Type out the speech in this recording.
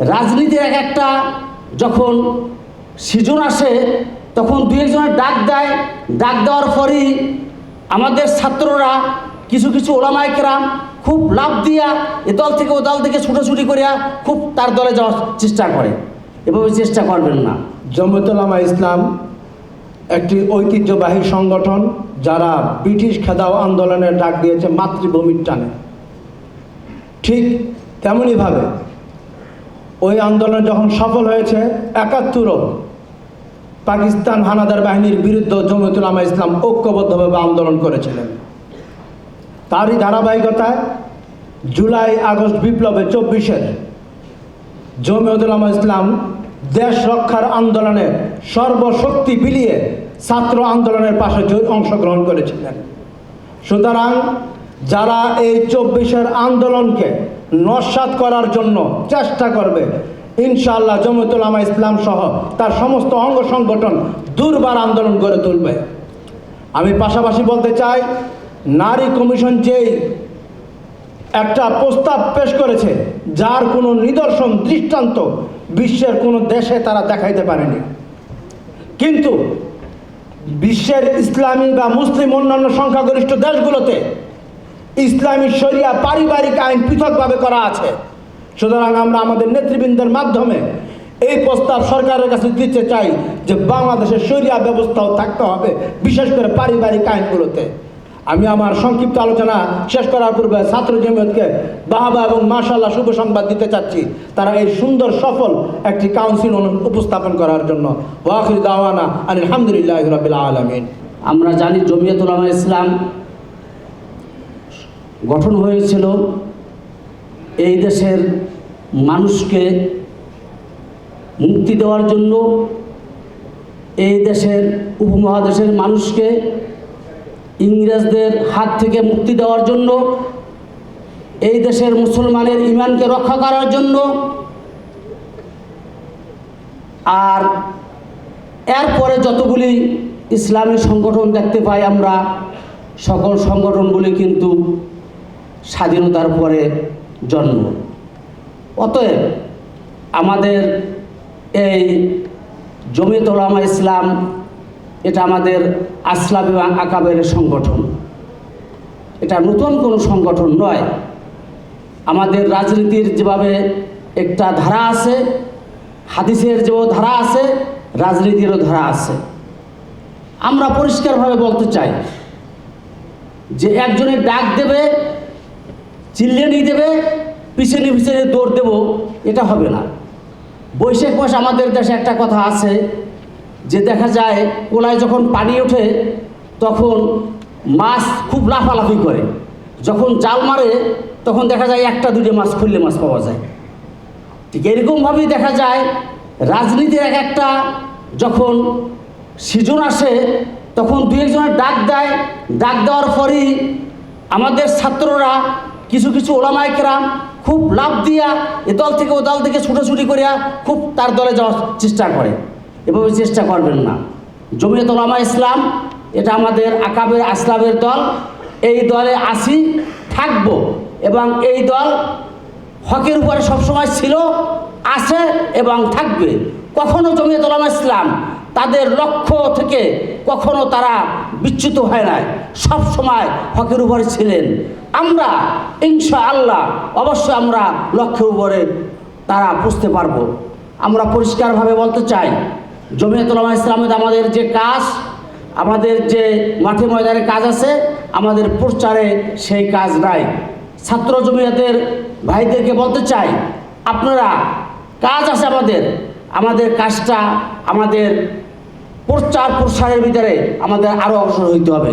রাজনীতির এক একটা যখন সিজন আসে, তখন দু একজনের ডাক দেয়। ডাক দেওয়ার পরই আমাদের ছাত্ররা, কিছু কিছু ওলামাইকরাম খুব লাভ দিয়া এ দল থেকে ও দল থেকে ছুটোছুটি করিয়া খুব তার দলে যাওয়ার চেষ্টা করে। এভাবে চেষ্টা করবেন না। জমিয়তুলামা ইসলাম একটি ঐতিহ্যবাহী সংগঠন যারা ব্রিটিশ খেদাও আন্দোলনের ডাক দিয়েছে, মাতৃভূমির টানে। ঠিক তেমনইভাবে ওই আন্দোলন যখন সফল হয়েছে, একাত্তরও পাকিস্তান হানাদার বাহিনীর বিরুদ্ধে জমিয়তুলামা ইসলাম ঐক্যবদ্ধভাবে আন্দোলন করেছিলেন। তারই ধারাবাহিকতায় জুলাই, আগস্ট বিপ্লবে চব্বিশের জমিয়তুলামা ইসলাম দেশ রক্ষার আন্দোলনে সর্বশক্তি বিলিয়ে ছাত্র আন্দোলনের পাশে অংশগ্রহণ করেছিলেন। সুতরাং যারা এই চব্বিশের আন্দোলনকে নস্বাত করার জন্য চেষ্টা করবে। ইনশাআল্লাহ জমিয়তুলামা ইসলাম সহ তার সমস্ত অঙ্গ সংগঠন দুর্বার আন্দোলন গড়ে তুলবে। আমি পাশাপাশি বলতে চাই, নারী কমিশন যেই একটা প্রস্তাব পেশ করেছে, যার কোনো নিদর্শন, দৃষ্টান্ত বিশ্বের কোনো দেশে তারা দেখাইতে পারেনি। কিন্তু বিশ্বের ইসলামী বা মুসলিম অন্যান্য সংখ্যাগরিষ্ঠ দেশগুলোতে ইসলামী শরিয়া পারিবারিক আইন পৃথকভাবে করা আছে। সুতরাং আমরা আমাদের নেতৃবৃন্দের মাধ্যমে এই প্রস্তাব সরকারের কাছে দিতে চাই যে বাংলাদেশের শরিয়া ব্যবস্থাও থাকতে হবে, বিশেষ করে পারিবারিক আইনগুলোতে। আমি আমার সংক্ষিপ্ত আলোচনা শেষ করার পূর্বে ছাত্র জমিয়তকে বাহাবা এবং মাশাল্লাহ শুভ সংবাদ দিতে চাচ্ছি। তারা এই সুন্দর, সফল একটি কাউন্সিল উপস্থাপন করার জন্য। ওয়াখির দাওয়ানা আলহামদুলিল্লাহ রবিল আলমিন। আমরা জানি জমিয়ত উলামা ইসলাম গঠন হয়েছিল এই দেশের মানুষকে মুক্তি দেওয়ার জন্য, এই দেশের উপমহাদেশের মানুষকে ইংরেজদের হাত থেকে মুক্তি দেওয়ার জন্য, এই দেশের মুসলমানের ইমানকে রক্ষা করার জন্য আর এরপরে যতগুলি ইসলামী সংগঠন দেখতে পাই আমরা, সকল সংগঠনগুলি কিন্তু স্বাধীনতার পরে জন্ম। অতএব আমাদের এই জমিয়ত উলামা ইসলাম, এটা আমাদের আসলাম এবং আকাবের সংগঠন। এটা নতুন কোনো সংগঠন নয়। আমাদের রাজনীতির যেভাবে একটা ধারা আছে, হাদিসের যে ধারা আছে, রাজনীতিরও ধারা আছে। আমরা পরিষ্কারভাবে বলতে চাই যে একজনে ডাক দেবে চিল্লিয়ে নিয়ে দেবে পিছনে পিছনে দৌড় দেব, এটা হবে না। বৈশাখ মাস আমাদের দেশে একটা কথা আছে যে দেখা যায়, কোলায় যখন পানি ওঠে, তখন মাছ খুব লাফালাফি করে। যখন জাল মারে, তখন দেখা যায় একটা দুটো মাছ খুললে মাছ পাওয়া যায়। ঠিক এরকমভাবেই দেখা যায়, রাজনীতির এক একটা যখন সিজন আসে, তখন দু একজনের ডাক দেয়। ডাক দেওয়ার পরই আমাদের ছাত্ররা কিছু কিছু ওলামাইকরাম খুব লাভ দিয়া এ দল থেকে ও দল থেকে ছুটোছুটি করিয়া খুব তার দলে যাওয়ার চেষ্টা করে। এভাবে চেষ্টা করবেন না। জমিয়ত ওলামা ইসলাম, এটা আমাদের আকাবের আসলামের দল, এই দলে আসি, থাকব এবং এই দল হকের উপরে সবসময় ছিল, আছে এবং থাকবে। কখনো জমিয়ত উলামা ইসলাম। তাদের লক্ষ্য থেকে কখনো তারা বিচ্যুত হয় নাই। সব সময় হকের উপরে ছিলেন। আমরা ইনশা আল্লাহ অবশ্যই আমরা লক্ষ্যের উপরে তারা বুঝতে পারব। আমরা পরিষ্কারভাবে বলতে চাই জমিয়ত উলামা ইসলামের আমাদের যে কাজ, আমাদের যে মাঠে ময়দানে কাজ আছে, আমাদের প্রচারে সেই কাজ নাই। ছাত্র জমিয়তের ভাইদেরকে বলতে চাই, আপনারা, কাজ আছে আমাদের আমাদের কাজটা আমাদের প্রচার প্রসারের ভিতরে আমাদের আরও অগ্রসর হইতে হবে।